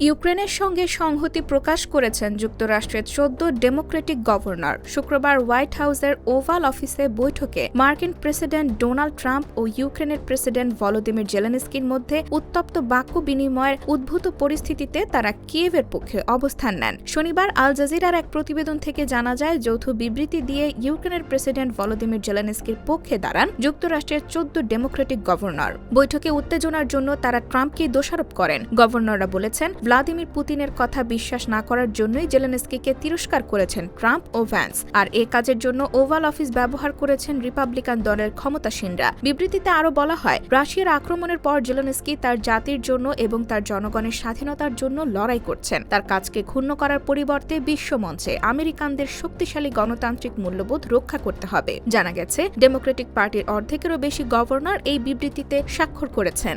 ইউক্রেনের সঙ্গে সংহতি প্রকাশ করেছেন যুক্তরাষ্ট্রের চোদ্দ ডেমোক্রেটিক গভর্নর। শুক্রবার হোয়াইট হাউসের ওভাল অফিসে বৈঠকে মার্কিন প্রেসিডেন্ট ডোনাল্ড ট্রাম্প ও ইউক্রেনের প্রেসিডেন্ট ভলোদিমির জেলেনস্কির মধ্যে উত্তপ্ত বাক্য বিনিময়ের উদ্ভূত পরিস্থিতিতে তারা কিয়েভের পক্ষে অবস্থান নেন। শনিবার আল জাজিরার এক প্রতিবেদন থেকে জানা যায়, যৌথ বিবৃতি দিয়ে ইউক্রেনের প্রেসিডেন্ট ভলোদিমির জেলেনস্কির পক্ষে দাঁড়ান যুক্তরাষ্ট্রের চোদ্দ ডেমোক্রেটিক গভর্নর। বৈঠকে উত্তেজনার জন্য তারা ট্রাম্পকে দোষারোপ করেন। গভর্নররা বলেছেন ভ্লাদিমির পুতিনের কথা বিশ্বাস না করার জন্যই জেলেনস্কিকে তিরস্কার করেছেন ট্রাম্প ও ভ্যান্স। আর এ কাজের জন্য ওভাল অফিস ব্যবহার করেছেন রিপাবলিকান দলের ক্ষমতাসীনরা। বিবৃতিতে আরও বলা হয়, রাশিয়ার আক্রমণের পর জেলেনস্কি তার জাতির জন্য এবং তার জনগণের স্বাধীনতার জন্য লড়াই করছেন। তার কাজকে ক্ষুণ্ণ করার পরিবর্তে বিশ্বমঞ্চে আমেরিকানদের শক্তিশালী গণতান্ত্রিক মূল্যবোধ রক্ষা করতে হবে। জানা গেছে, ডেমোক্রেটিক পার্টির অর্ধেকেরও বেশি গভর্নর এই বিবৃতিতে স্বাক্ষর করেছেন।